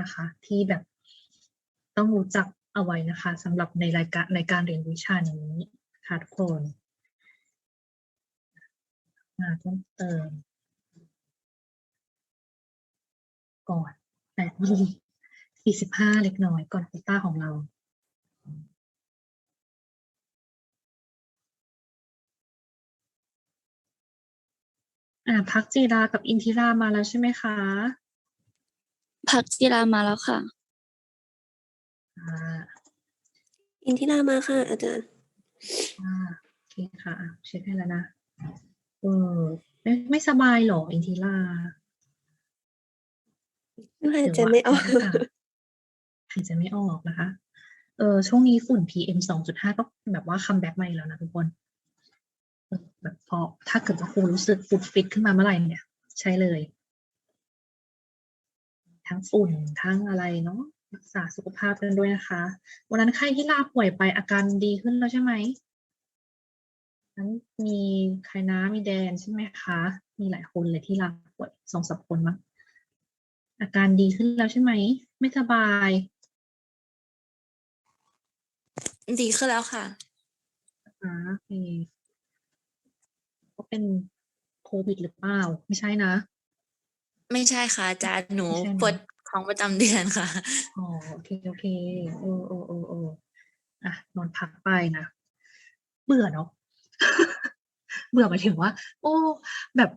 นะคะ ที่แบบต้องรู้จักเอาไว้นะคะสำหรับในรายการในการเรียนวิชานี้ค่ะทุกคนมาเพิ่มเติม ก่อนแปดโมงสี่สิบห้าเล็กน้อยก่อนโควต้าของเราอ่าพักจีรากับอินทิรามาแล้วใช่ไหมคะ พักจีรามาแล้วค่ะ อ่าอินทิรามาค่ะ อาจารย์ อ่าโอเคค่ะอะเช็คให้แล้วนะเออไม่ไม่สบายเหรออินทิราหายใจไม่ออกหรือว่าหายใจไม่ออกนะคะ เออช่วงนี้ฝุ่น PM สองจุดห้าก็แบบว่าคัมแบ็กมาอีกแล้วนะทุกคนเออแบบพอถ้าเกิดว่าครูรู้สึกฟุดฟิตขึ้นมาเมื่อไหร่เนี่ย ใช่เลย ทั้งฝุ่นทั้งอะไรเนาะรักษาสุขภาพกันด้วยนะคะ วันนั้นใครที่ลาป่วยไปอาการดีขึ้นแล้วใช่ไหมนั้นมีใครนะมีแดนใช่ไหมคะ มีหลายคนเลยที่ลาป่วยสองสามคนมั้งอาการดีขึ้นแล้วใช่ไหม ไม่สบาย ดีขึ้นแล้วค่ะอ่าโอเคก็เป็นโควิดหรือเปล่า ไม่ใช่นะ ไม่ใช่ค่ะอาจารย์หนูไม่ใช่นะ ปวดของประจำเดือนค่ะ อ๋อโอเคโอเคโอ้โอ้โอ้โอ้อะนอนพักไปนะเบื่อเนาะ เบื่อหมายถึงว่า โอ้ แบบ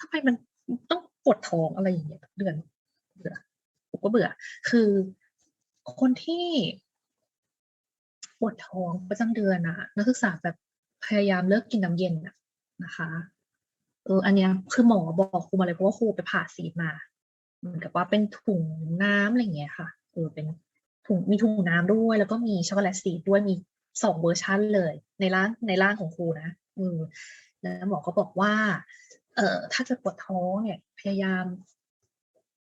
ทำไมมันต้องปวดท้องอะไรอย่างเงี้ยทุกเดือนเบื่อผมก็เบื่อ คือคนที่ปวดท้องประจำเดือนอะนักศึกษาแบบพยายามเลิกกินน้ำเย็นอะนะคะ เอออันเนี้ยคือหมอบอกครูมาเลยเพราะว่าครูไปผ่าซีดมาเหมือนกับว่าเป็นถุงน้ำอะไรเงี้ยค่ะเออเป็นถุงมีถุงน้ำด้วย แล้วก็มีช็อกโกแลตซีดด้วยมีสองเวอร์ชันเลย ในร่างในร่างของครูนะเออแล้วหมอก็บอกว่า เอ่อถ้าจะปวดท้องเนี่ย พยายาม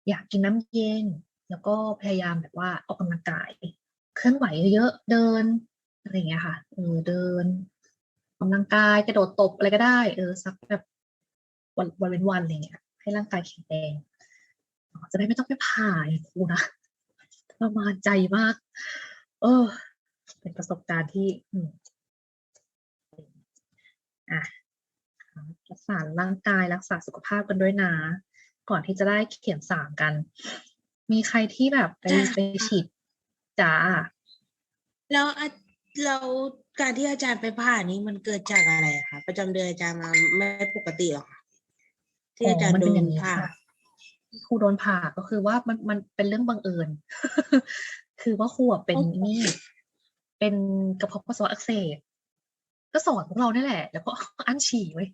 อยากกินน้ำเย็น แล้วก็พยายามแบบว่าออกกำลังกาย เคลื่อนไหวเยอะๆเดินอะไรอย่างเงี้ยค่ะเออเดินออกกำลังกายกระโดดตบอะไรก็ได้ เออสักแบบ วันวันเว้นวันอะไรเงี้ยให้ร่างกายแข็งแรงจะได้ไม่ต้องไปผ่าอย่างครูนะประมาณใจมาก เออ เป็นประสบการณ์ที่อืมอะรักษาร่างกายรักษาสุขภาพกันด้วยนะ ก่อนที่จะได้เขียนสามกัน มีใครที่แบบไปจ้ะไปฉีดจ้าแล้วอาแล้วการที่อาจารย์ไปผ่านี้มันเกิดจากอะไรอะคะประจำเดือนอาจารย์มาไม่ปกติหรอคะ ที่อาจารย์มันโดเป็นนอย่างนี้ผ่าค่ะครูโดนผ่าก็คือว่ามันมันเป็นเรื่องบังเอิญ คือว่าครูอะเป็นโอ้นี่ เป็นกระเพาะปัสสาวะอักเสบก็สอนพวกเราเนี่ยแหละ แล้วก็อั้นฉี่ไว้ย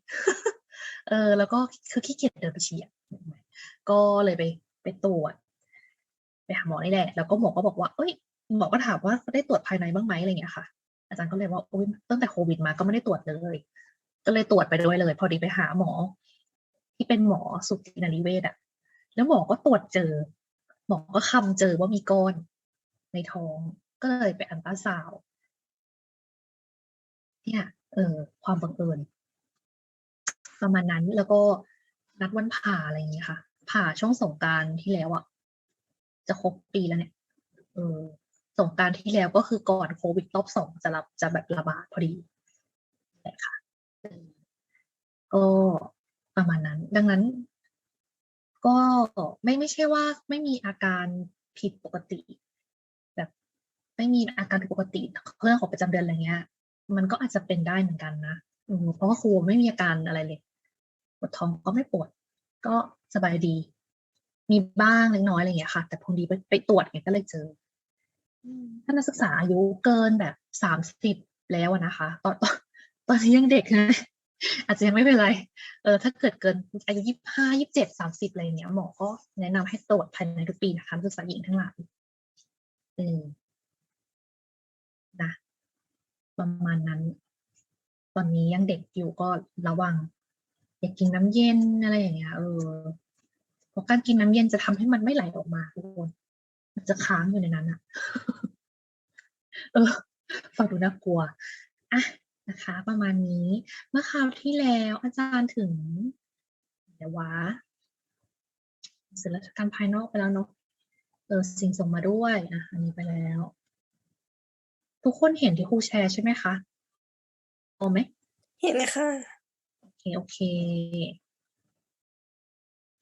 เออ แล้วก็คือขี้เกียจเดินไปฉี่อะก็เลยไป ไปตรวจไปหาหมอนี่แหละ แล้วก็หมอก็บอกว่า เอ้ยหมอก็ถามว่าได้ตรวจภายในบ้างไหมอะไรอย่างเงี้ยค่ะ อาจารย์ก็เลยว่าโอ้ยตั้งแต่โควิดมาก็ไม่ได้ตรวจเลย ก็เลยตรวจไปด้วยเลย พอดีไปหาหมอ ที่เป็นหมอสุตินรีเวชอะแล้วหมอก็ตรวจเจอ หมอก็คำเจอว่ามีก้อนในท้องก็เลยไปอันตราซาวเนี่ยเออความบังเอิญประมาณนั้นแล้วก็นัดวันผ่าอะไรอย่างเงี้ยค่ะ ผ่าช่วงสงการที่แล้วอะจะครบปีแล้วเนี่ยเออสงการที่แล้วก็คือก่อนโควิดรอบสองจะรับจะแบบระบาดพอดีแหละค่ะก็ประมาณนั้น ดังนั้น ก็ไม่ไม่ใช่ว่าไม่มีอาการผิดปกติ แบบไม่มีอาการผิดปกติเรื่องของประจำเดือนอะไรเงี้ย มันก็อาจจะเป็นได้เหมือนกันนะเพราะว่าครูไม่มีอาการอะไรเลยปวดท้องก็ไม่ปวด ก็สบายดี มีบ้างเล็กน้อยอะไรเงี้ยค่ะ แต่พอดีไปไปตรวจเนี่ยก็เลยเจออถ้านักศึกษาอายุเกินแบบสามสิบแล้วนะคะ ตอนตอนตอนนี้ยังเด็กนะ อาจจะยังไม่เป็นไร เออถ้าเกิดเกินอายุยี่ห้ายี่เจ็ดสามสิบอะไรเงี้ยหมอก็แนะนำให้ตรวจภายในทุกปีนะคะนักศึกษาหญิงทั้งหลายเออนะประมาณนั้น ตอนนี้ยังเด็กอยู่ก็ระวังอย่ากินน้ำเย็นอะไรอย่างเงี้ยเออเพราะการกินน้ำเย็นจะทำให้มันไม่ไหลออกมาทุกคนมันจะค้างอยู่ในนั้นอะเออฟังดูน่ากลัวอะ นะคะ ประมาณนี้ เมื่อคราวที่แล้วอาจารย์ถึง เดี๋ยววะสื่อราชการภายนอกไปแล้วเนาะออสิ่งส่งมาด้วยอะอันนี้ไปแล้ว ทุกคนเห็นที่ครูแชร์ใช่ไหมคะโอไหมเห็นค่ะโอเคโอเค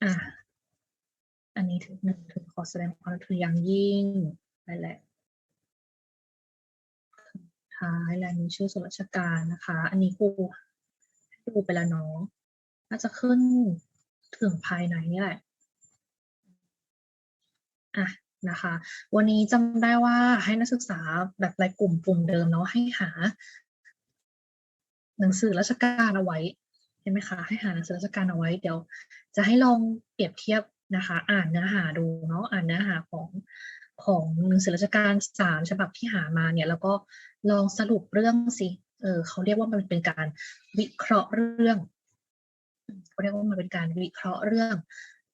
อะอันนี้ถึงหนึ่งถึงขอแสดงความถึงอย่างยิ่งไปแหละ ท้ายลายมือชื่อส่วนราชการนะคะ อันนี้ครูดูไปแล้วเนาะน่าจะขึ้นถึงภายในนี่แหละอะนะคะ วันนี้จำได้ว่าให้นักศึกษาแบบรายกลุ่มกลุ่มเดิมเนาะให้หา หนังสือราชการเอาไว้เห็นไหมคะให้หาหนังสือราชการเอาไว้เดี๋ยว จะให้ลองเปรียบเทียบนะคะ อ่านเนื้อหาดูเนาะอ่านเนื้อหาของ ของหนังสือราชการสามฉบับที่หามาเนี่ยแล้วก็ลองสรุปเรื่องสิเออเขาเรียกว่ามันเป็นการวิเคราะห์เรื่องเขาเรียกว่ามันเป็นการวิเคราะห์เรื่อง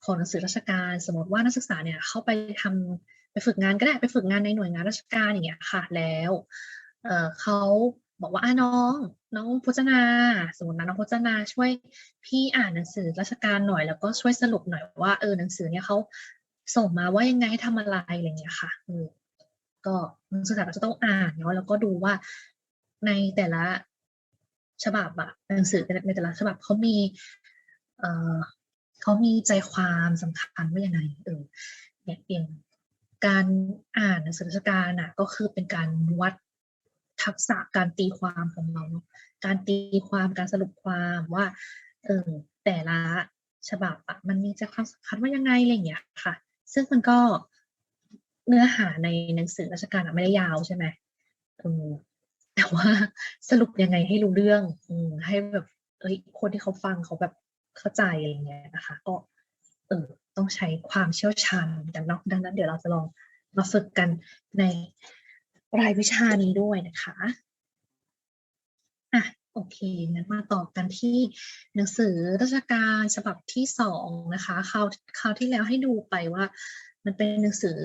ของหนังสือราชการ สมมติว่านักศึกษาเนี่ยเข้าไปทำไปฝึกงานก็ได้ไปฝึกงานในหน่วยงานราชการอย่างเงี้ยค่ะแล้วเออเขาบอกว่าอะน้อง น้องพจนา สมมตินะน้องพจนาช่วยพี่อ่านหนังสือราชการหน่อยแล้วก็ช่วยสรุปหน่อยว่าเออหนังสือเนี่ยเขา ส่งมาว่ายังไงให้ทำอะไรอะไรอย่างเงี้ยค่ะเออก็นักศึกษาก็จะต้องอ่านเนาะแล้วก็ดูว่าในแต่ละฉบับอะหนังสือในแต่ละฉบับเขามีเอ่อเขามีใจความสำคัญว่ายังไงเออเนี่ยเองการอ่านหนังสือราชการอะก็คือเป็นการวัดทักษะการตีความของเรา การตีความการสรุปความว่าเออแต่ละฉบับอะมันมีใจความสำคัญว่ายังไงอะไรอย่างเงี้ยค่ะ ซึ่งมันก็เนื้อหาในหนังสือราชการไม่ได้ยาวใช่ไหมแต่ว่าสรุปยังไงให้รู้เรื่องอืให้แบบเอ้ยคนที่เขาฟังเขาแบบเข้าใจอะไรเงี้ยนะคะ ก็ เออต้องใช้ความเชี่ยวชาญเหมือนกันเนาะดังนั้นเดี๋ยวเราจะลองมาฝึกกันในรายวิชานี้ด้วยนะคะ โอเคงั้นมาต่อกันที่หนังสือราชการฉบับที่สองนะคะคราวคราวที่แล้วให้ดูไปว่า มันเป็นหนังสือ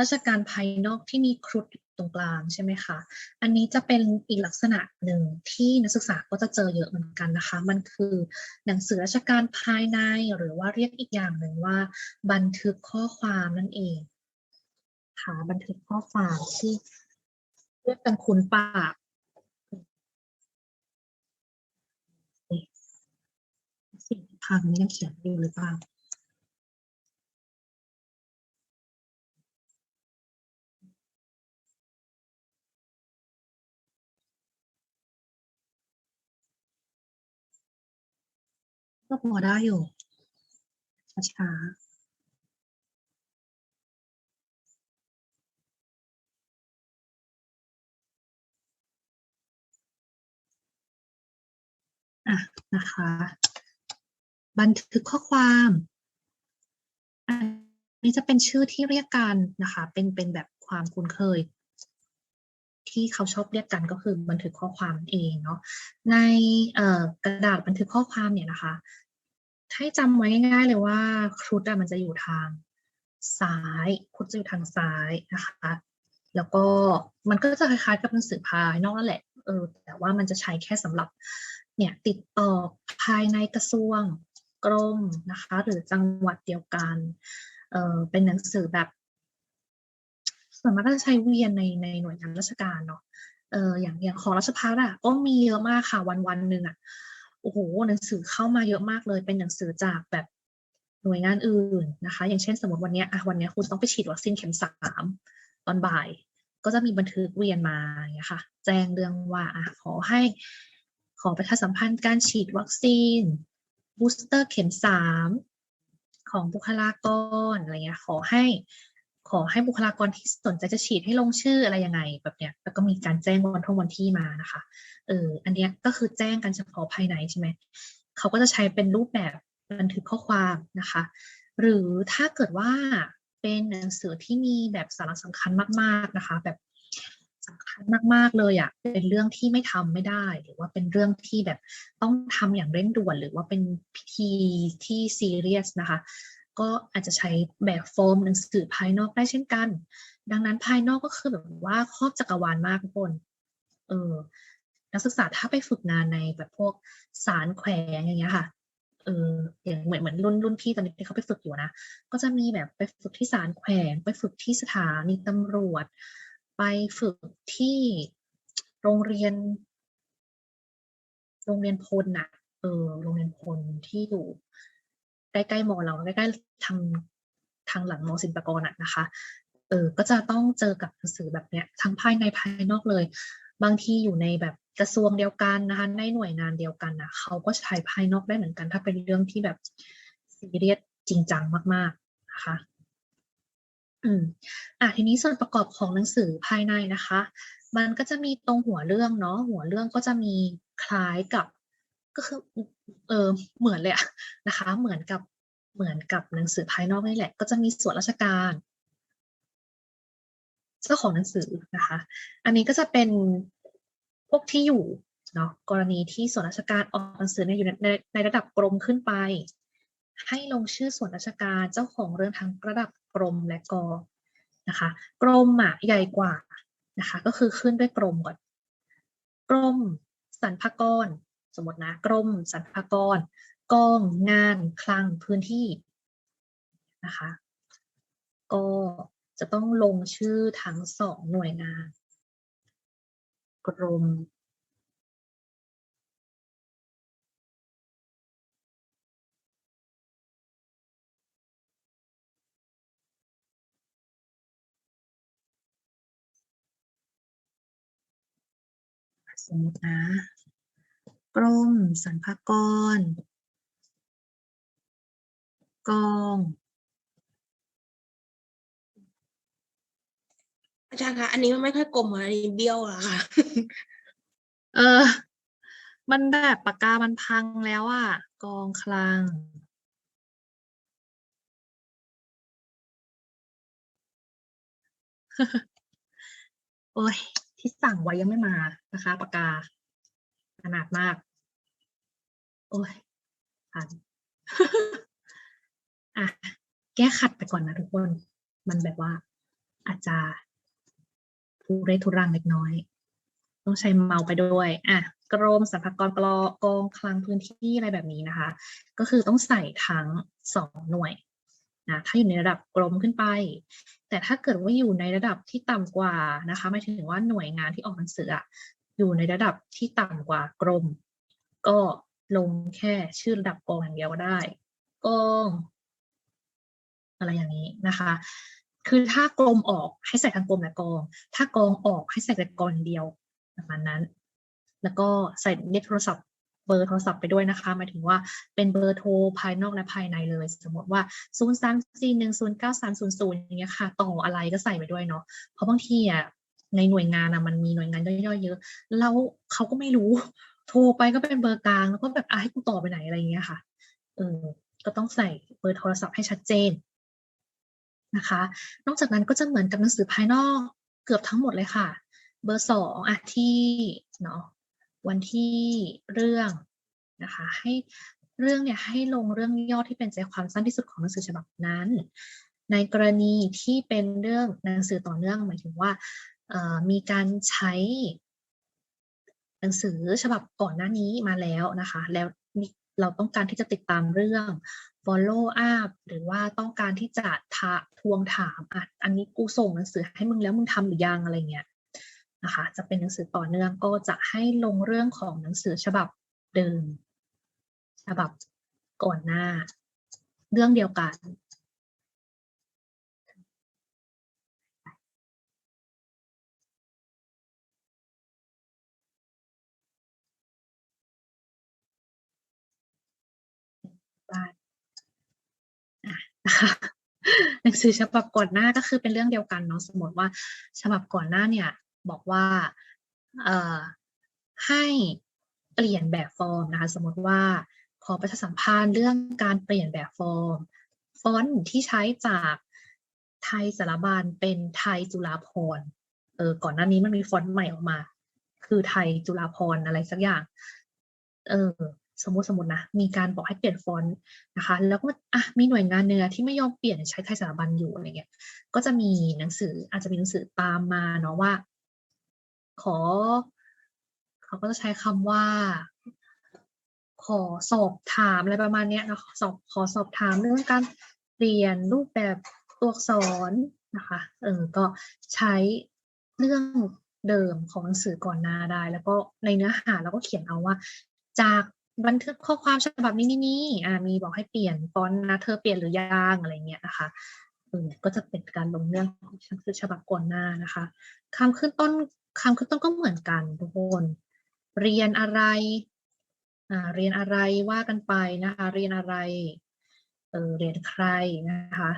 ราชการภายนอกที่มีครุฑอยู่ตรงกลางใช่ไหมคะ อันนี้จะเป็นอีกลักษณะหนึ่งที่นักศึกษาก็จะเจอเยอะเหมือนกันนะคะ มันคือหนังสือราชการภายในหรือว่าเรียกอีกอย่างหนึ่งว่า บันทึกข้อความนั่นเองค่ะบันทึกข้อความที่เรียกกันคุ้นปากเอ๊ะ สิ่งที่พังนี้ยังเขียนอยู่หรือเปล่าก็พอได้อยู่ ช้าๆอะนะคะ บันทึกข้อความอันนี้จะเป็นชื่อที่เรียกกันนะคะ เป็นเป็นแบบความคุ้นเคย ที่เขาชอบเรียกกันก็คือบันทึกข้อความเองเนาะในกระดาษบันทึกข้อความเนี่ยนะคะ ให้จำไว้ง่ายๆเลยว่าครุฑอะมันจะอยู่ทางซ้ายครุฑจะอยู่ทางซ้ายนะคะแล้วก็มันก็จะคล้ายๆกับหนังสือภายนอกนั่นแหละ เออ แต่ว่ามันจะใช้แค่สำหรับ เนี่ย ติดต่อภายในกระทรวง กรมนะคะ หรือจังหวัดเดียวกันเเป็นหนังสือแบบส่วนมากก็จะใช้เวียนในในหน่วยงานราชการเนาะเอออย่างอย่างของราชพัฒน์อะก็มีเยอะมากค่ะวันวันหนึ่งอะโอ้โหหนังสือเข้ามาเยอะมากเลย เป็นหนังสือจากแบบหน่วยงานอื่นนะคะ อย่างเช่นสมมติวันเนี้ยอะวันเนี้ยคุณต้องไปฉีดวัคซีนเข็มสามตอนบ่าย ก็จะมีบันทึกเวียนมาอย่างเงี้ยค่ะ แจ้งเรื่องว่าอะขอให้ขอประชาสัมพันธ์การฉีดวัคซีน บูสเตอร์เข็มสามของบุคลากรอะไรเงี้ยขอให้ขอให้บุคลากรที่สนใจจะฉีดให้ลงชื่ออะไรยังไงแบบเนี้ยแล้วก็มีการแจ้งวันท่องวันที่มานะคะเอออันเนี้ยก็คือแจ้งกันเฉพาะภายในใช่ไหมเขาก็จะใช้เป็นรูปแบบบันทึกข้อความนะคะ หรือถ้าเกิดว่าเป็นหนังสือที่มีแบบสาระสำคัญมาก ๆนะคะ แบบ สำคัญมาก ๆ เลยอะ่ะเป็นเรื่องที่ไม่ทำไม่ได้ หรือว่าเป็นเรื่องที่แบบต้องทำอย่างเร่งด่วน หรือว่าเป็นพิธีที่ซีเรียสนะคะ ก็อาจจะใช้แบบโฟมหนังสือภายนอกได้เช่นกัน ดังนั้นภายนอกก็คือแบบว่าครอบจักรวาลมากทุกคนเออนักศึกษาถ้าไปฝึกงานในแบบพวกสารแขวงอย่างเงี้ยค่ะเอออย่างเหมือนเหมือนรุ่นรุ่นพี่ตอนนี้ที่เขาไปฝึกอยู่นะ ก็จะมีแบบไปฝึกที่ศาลแขวง ไปฝึกที่สถานีตำรวจ ไปฝึกที่โรงเรียน โรงเรียนพลน่ะ เออ โรงเรียนพลที่อยู่ใกล้ๆมอเราใกล้ๆทางทางหลังมอศิลปากรน่ะนะคะ เออ ก็จะต้องเจอกับหนังสือแบบเนี้ยทั้งภายในภายนอกเลย บางทีอยู่ในแบบกระทรวงเดียวกันนะคะในหน่วยงานเดียวกันนะเขาก็ใช้ภายนอกได้เหมือนกัน ถ้าเป็นเรื่องที่แบบซีเรียสจริงจังมากๆนะคะ อืมอะทีนี้ส่วนประกอบของหนังสือภายในนะคะ มันก็จะมีตรงหัวเรื่องเนาะหัวเรื่องก็จะมีคล้ายกับก็คือเออเหมือนเลยอะนะคะ เหมือนกับเหมือนกับหนังสือภายนอกนี่แหละ ก็จะมีส่วนราชการเจ้าของหนังสือนะคะ อันนี้ก็จะเป็นพวกที่อยู่เนาะกรณีที่ส่วนราชการออกหนังสือเนี่ยอยู่ในในระดับกรมขึ้นไป ให้ลงชื่อส่วนราชการเจ้าของเรื่องทั้งระดับกรมและกองนะคะกรมอะใหญ่กว่านะคะก็คือขึ้นด้วยกรมก่อน กรมสรรพากร สมมตินะกรมสรรพากรกองงานคลังพื้นที่นะคะก็จะต้องลงชื่อทั้งสองหน่วยงาน กรม สมมตินะกรมสรรพากร กองอาจารย์คะอันนี้มันไม่ค่อยกลมอะอันนี้เบี้ยวอะค่ะ เออ มันแบบปากกามันพังแล้วอะกองคลัง โอ้ย ที่สั่งไว้ยังไม่มานะคะปากกาขนาดมาก โอ้ยพันอะแก้ขัดไปก่อนนะทุกคน มันแบบว่าอาจจะทุเรศทุรังเล็กน้อย ต้องใช้เมาส์ไปด้วย อะ กรมสรรพากรกรกองคลังพื้นที่อะไรแบบนี้นะคะ ก็คือต้องใส่ทั้งสองหน่วย นะถ้าอยู่ในระดับกรมขึ้นไป แต่ถ้าเกิดว่าอยู่ในระดับที่ต่ำกว่านะคะหมายถึงว่าหน่วยงานที่ออกหนังสืออะอยู่ในระดับที่ต่ำกว่ากรม ก็ลงแค่ชื่อระดับกองอย่างเดียวก็ได้กองอะไรอย่างนี้นะคะ คือถ้ากรมออกให้ใส่ทั้งกรมและกอง ถ้ากองออกให้ใส่แต่กองอย่างเดียวประมาณนั้น แล้วก็ใส่เลขโทรศัพท์ เบอร์โทรศัพท์ไปด้วยนะคะหมายถึงว่าเป็นเบอร์โทรภายนอกและภายในเลย สมมติว่า 0 3 4 1 0 9 3 0 0 อย่างเงี้ยค่ะ ต่ออะไรก็ใส่ไปด้วยเนาะเพราะบางทีอะในหน่วยงานอะมันมีหน่วยงานย่อยๆเยอะแล้วเขาก็ไม่รู้ โทรไปก็เป็นเบอร์กลางแล้วก็แบบอะให้กูต่อไปไหนอะไรอย่างเงี้ยค่ะเออก็ต้องใส่เบอร์โทรศัพท์ให้ชัดเจนนะคะ นอกจากนั้นก็จะเหมือนกับหนังสือภายนอกเกือบทั้งหมดเลยค่ะ เบอร์สองอะที่เนาะ วันที่เรื่องนะคะให้เรื่องเนี่ยให้ลงเรื่องย่อที่เป็นใจความสั้นที่สุดของหนังสือฉบับนั้น ในกรณีที่เป็นเรื่องหนังสือต่อเนื่องหมายถึงว่ามีการใช้หนังสือฉบับก่อนหน้านี้มาแล้วนะคะ แล้วมีเราต้องการที่จะติดตามเรื่อง follow up หรือว่าต้องการที่จะทะทวงถามอะอันนี้กูส่งหนังสือให้มึงแล้วมึงทำหรือยังอะไรเงี้ย นะคะ จะเป็นหนังสือต่อเนื่องก็จะให้ลงเรื่องของหนังสือฉบับเดิม ฉบับก่อนหน้า เรื่องเดียวกันบ้านนะคะหนังสือฉบับก่อนหน้าก็คือเป็นเรื่องเดียวกันเนาะสมมติว่าฉบับก่อนหน้าเนี่ย บอกว่าให้เปลี่ยนแบบฟอร์มนะคะ สมมติว่าขอประชาสัมพันธ์เรื่องการเปลี่ยนแบบฟอร์ม ฟอนต์ที่ใช้จากไทยสารบาลเป็นไทยจุฬาภรณ์เออก่อนหน้านี้มันมีฟอนต์ใหม่ออกมา คือไทยจุฬาภรณ์อะไรสักอย่าง เออสมมติสมมตินะ มีการบอกให้เปลี่ยนฟอนต์นะคะ แล้วก็อะมีหน่วยงานเนื้อที่ไม่ยอมเปลี่ยนใช้ไทยสถาบันอยู่อะไรเงี้ย ก็จะมีหนังสืออาจจะมีหนังสือตามมาเนาะว่า ขอ เขาก็จะใช้คำว่า ขอสอบถามอะไรประมาณเนี้ยนะสอบขอสอบถามเรื่องการเรียนรูปแบบตัวอักษรนะคะเออก็ใช้เรื่องเดิมของหนังสือก่อนหน้าได้ แล้วก็ในเนื้อหาเราก็เขียนเอาว่า จากบันทึกข้อความฉบับนี้นี่นี่อ่ามีบอกให้เปลี่ยนฟอนต์นะเธอเปลี่ยนหรือยังอะไรเงี้ยนะคะเออก็จะเป็นการลงเรื่องของหนังสือฉบับก่อนหน้านะคะคำขึ้นต้น คำขึ้นต้นก็เหมือนกันทุกคนเรียนอะไรเรียนอะไรว่ากันไปนะคะ เรียนอะไรเออเรียนใครนะคะ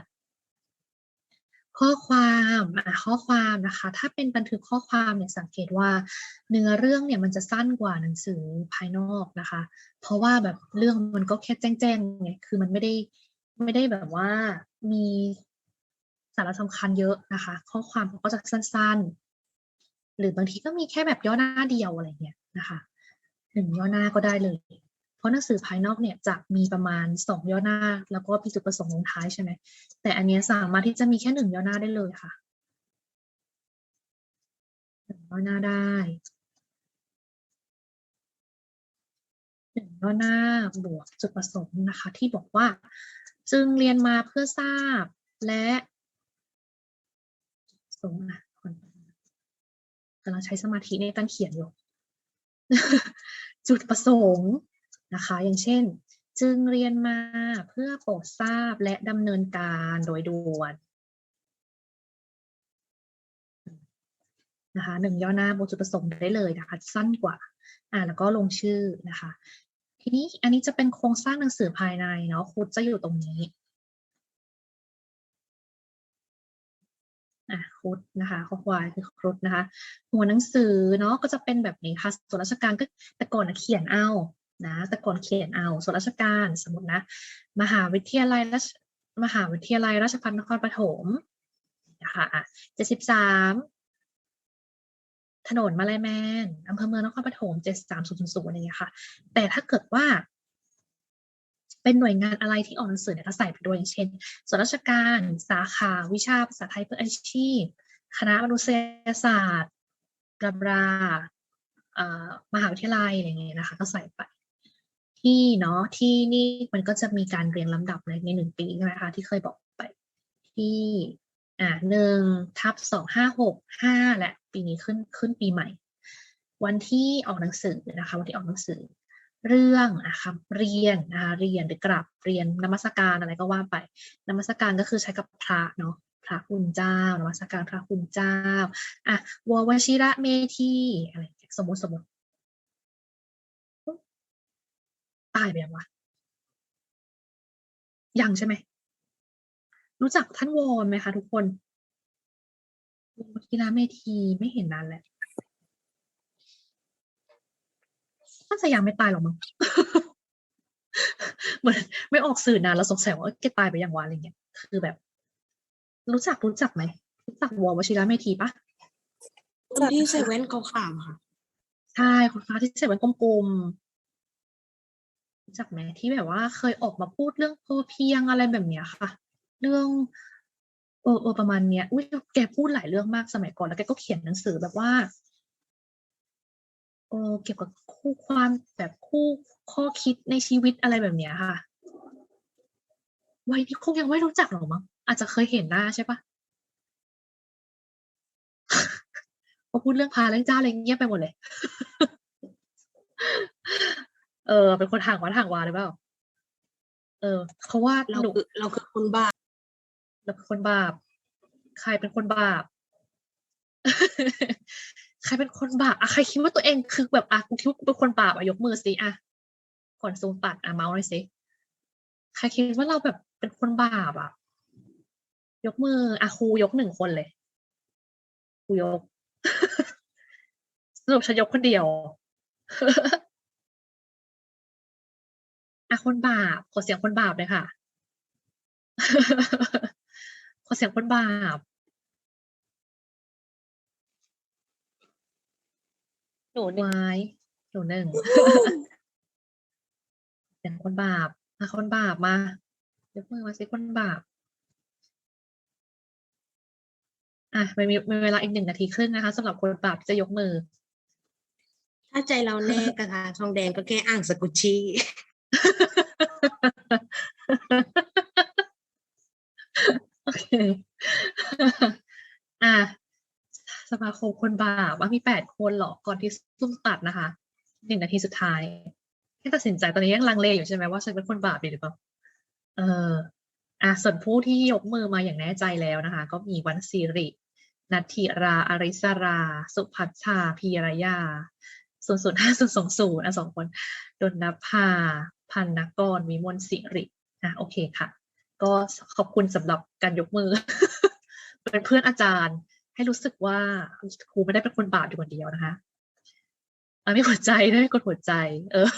ข้อความข้อความนะคะ ถ้าเป็นบันทึกข้อความเนี่ยสังเกตว่า เนื้อเรื่องเนี่ยมันจะสั้นกว่าหนังสือภายนอกนะคะ เพราะว่าแบบเรื่องมันก็แค่แจ้งๆไงคือมันไม่ได้ไม่ได้แบบว่ามีสาระสำคัญเยอะนะคะ ข้อความก็จะสั้นๆ หรือบางทีก็มีแค่แบบย่อหน้าเดียวอะไรเงี้ยนะคะหนึ่งย่อหน้าก็ได้เลย เพราะหนังสือภายนอกเนี่ยจะมีประมาณสองย่อหน้า แล้วก็มีจุดประสงค์ลงท้ายใช่ไหมแต่อันนี้สามารถที่จะมีแค่หนึ่งย่อหน้าได้เลยค่ะหนึ่งย่อหน้าได้หนึ่งย่อหน้าบวกจุดประสงค์นะคะ ที่บอกว่า จึงเรียนมาเพื่อทราบและสงอะคน กำลังใช้สมาธิในการเขียนอยู่ จุดประสงค์นะคะ อย่างเช่น จึงเรียนมาเพื่อโปรดทราบและดำเนินการโดยด่วนนะคะหนึ่งย่อหน้าบนจุดประสงค์ได้เลยนะคะสั้นกว่า อ่าแล้วก็ลงชื่อนะคะ ทีนี้อันนี้จะเป็นโครงสร้างหนังสือภายในเนาะคุดจะอยู่ตรงนี้ อะครุดนะคะข้อควายคือครุดนะคะ หัวหนังสือเนาะก็จะเป็นแบบนี้ค่ะส่วนราชการก็แต่ก่อนเขียนเอานะแต่ก่อนเขียนเอาส่วนราชการสมมตินะมหาวิทยาลัยราชมหาวิทยาลัยราชภัฏนครปฐมนะคะอะเจ็ดสิบสามถนนมาลายแมนอำเภอเมืองนครปฐมเจ็ดสามศูนย์ศูนย์อะไรอย่างเงี้ยค่ะ แต่ถ้าเกิดว่า เป็นหน่วยงานอะไรที่ออกหนังสือเนี่ยก็ใส่ไปด้วยอย่างเช่นส่วนราชการ สาขา วิชาภาษาไทยเพื่ออาชีพ คณะมนุษยศาสตร์กราบรามหาวิทยาลัยอะไรเงี้ยนะคะ ก็ใส่ไป ที่เนาะที่นี่มันก็จะมีการเรียงลำดับในในหนึ่งปีใช่ไหมคะที่เคยบอกไป ที่อ่าหนึ่งทับสองห้าหกห้าและปีนี้ขึ้นขึ้นปีใหม่ วันที่ออกหนังสือนะคะ วันที่ออกหนังสือ เรื่องอะคะเรียนนะคะเรียนหรือกราบเรียนนมัสการอะไรก็ว่าไปนมัสการก็คือใช้กับพระเนาะพระคุณเจ้านมัสการพระคุณเจ้าอะววชิระเมธีอะไรสมมติสมมติตายไปยังวะยังใช่ไหม รู้จักท่านวอนไหมคะทุกคนวชิระเมธีไม่เห็นนานแล้ว น่าจะยังไม่ตายหรอกมั้งเหมือนไม่ออกสื่อนานแล้วสงสัยว่าเอ้ยแกตายไปยังวะอะไรเงี้ยคือแบบ รู้จักรู้จักไหมรู้จักวอวชิระเมธีปะคนที่ใส่แว่นขาวๆค่ะใช่คนฟ้าที่ใส่แว่นกลมๆรู้จักไหมที่แบบว่าเคยออกมาพูดเรื่องพอเพียงอะไรแบบเนี้ยค่ะ เรื่องเออเออประมาณเนี้ยอุ้ยแกพูดหลายเรื่องมากสมัยก่อนแล้วแกก็เขียนหนังสือแบบว่าเออเกี่ยวกับคู่ความแบบคู่ข้อคิดในชีวิตอะไรแบบเนี้ยค่ะวัยนี้คงยังไม่รู้จักหรอกมั้งอาจจะเคยเห็นหน้าใช่ปะพอพูดเรื่องพาเรื่องเจ้าอะไรเงียบไปหมดเลย เออ เป็นคนห่างวัดห่างวาหรือเปล่า เออเขาว่าเราหนูคือเราคือคนบ้าเราเป็นคนบาป ใครเป็นคนบาป ใครเป็นคนบาปอะใครคิดว่าตัวเองคือแบบอะกูคิดว่ากูเป็นคนบาปอะยกมือสิอะก่อนซูมปัดอะเมาส์หน่อยสิใครคิดว่าเราแบบเป็นคนบาปอะยกมืออะครูยกหนึ่งคนเลยครูยกสรุปฉันยกคนเดียวอะคนบาปขอเสียงคนบาปเลยค่ะขอเสียงคนบาป หนูหนึ่งไว้หนูหนึ่งเสียงคนบาปมาคนบาปมายกมือมาสิคนบาป อะมีมีมีเวลาอีกหนึ่งนาทีครึ่งนะคะสำหรับคนบาปที่จะยกมือ ถ้าใจเราแน่กระทาทองแดงก็แค่อ่างสกุชชี่ โอเค อะ สมาคมคนบาปว่ามีแปดคนเหรอก่อนที่ซุ่มตัดนะคะหนึ่งนาทีสุดท้ายให้ตัดสินใจตอนนี้ยังลังเลอยู่ใช่ไหมว่าฉันเป็นคนบาปดีหรือเปล่าเอออะส่วนผู้ที่ยกมือมาอย่างแน่ใจแล้วนะคะ ก็มีวันสิรินัทธิราอาริสรา สุพัชชาพีรยาศูนย์ศูนย์ห้าศูนย์สองศูนย์อะสองคนดนนภา พันนกรวิมลสิริอะโอเคค่ะ ก็ขอบคุณสำหรับการยกมือ เป็นเพื่อนอาจารย์ ให้รู้สึกว่าครูไม่ได้เป็นคนบาปอยู่คนเดียวนะคะไม่หัวใจไม่กดหัวใจ เออ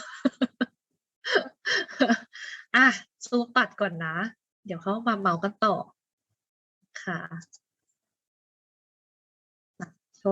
อะซูมตัดก่อนนะ เดี๋ยวเข้ามาเมากันต่อ ค่ะโช